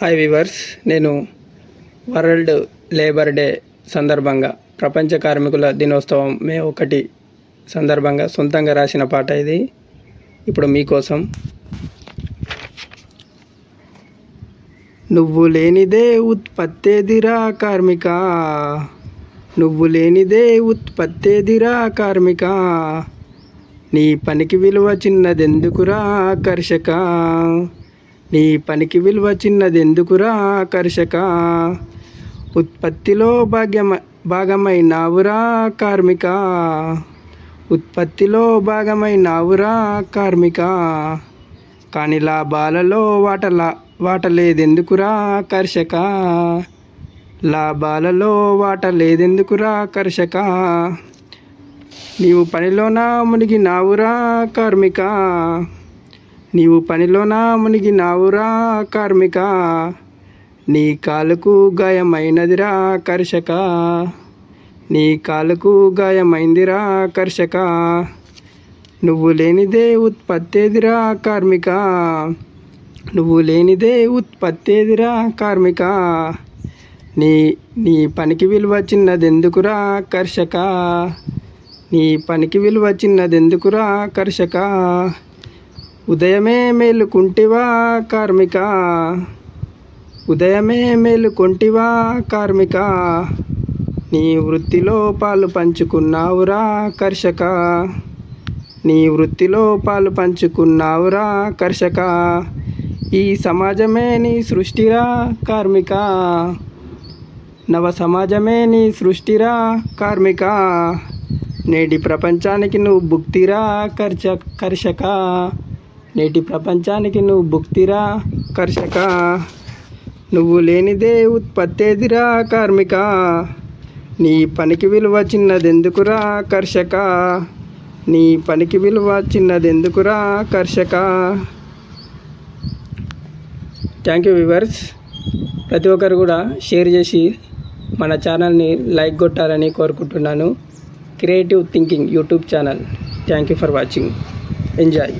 Hi viewers నేను world labour day సందర్భంగా ప్రపంచ కార్మికుల దినోత్సవం మే ఒకటి సందర్భంగా సొంతంగా రాసిన పాట ఇది. ఇప్పుడు మీకోసం. నువ్వు లేనిదే ఉత్పత్తేదిరా కార్మిక. నువ్వు లేనిదే ఉత్పత్తేదిరా కార్మిక. నీ పనికి విలువ చిన్నదెందుకురా ఆకర్షక. నీ పనికి విలువ చిన్నదెందుకురా ఆకర్షక? ఉత్పత్తిలో భాగ్యమ భాగమైనావురా కార్మిక. ఉత్పత్తిలో భాగమైనావురా కార్మిక. కానీ లాభాలలో వాటల వాట లేదెందుకురా కర్షక లాభాలలో వాట లేదెందుకురా కర్షక నీవు పనిలోన మునిగినావురా కార్మిక? నీవు పనిలోనా మునిగినావురా కార్మిక. నీ కాలుకు గాయమైనదిరా కర్షక. నీ కాలుకు గాయమైందిరా కర్షక. నువ్వు లేనిదే ఉత్పత్తేదిరా కార్మిక. నువ్వు లేనిదే ఉత్పత్తేదిరా కార్మిక. నీ నీ పనికి విలువ చిన్నదెందుకురా కర్షక. నీ పనికి విలువ చిన్నదెందుకురా కర్షక. ఉదయమే మేలుకుంటివా కార్మిక? ఉదయమే మేలుకొంటివా కార్మిక? నీ వృత్తిలో పాలు పంచుకున్నావురా కర్షక? నీ వృత్తిలో పాలు పంచుకున్నావురా కర్షక? ఈ సమాజమే నీ సృష్టిరా కార్మిక? నవ సమాజమే నీ సృష్టిరా కార్మిక? నేటి ప్రపంచానికి నువ్వు భుక్తిరా కర్ష కర్షక? నేటి ప్రపంచానికి నువ్వు భుక్తిరా కర్షక. నువ్వు లేనిదే ఉత్పత్తేదిరా కార్మిక. నీ పనికి విలువ చిన్నదెందుకురా కర్షక. నీ పనికి విలువ చిన్నదెందుకురా కర్షక. థ్యాంక్ యూ వివర్స్ ప్రతి ఒక్కరు కూడా షేర్ చేసి మన ఛానల్ని లైక్ కొట్టాలని కోరుకుంటున్నాను. Creative thinking YouTube channel thank you for watching enjoy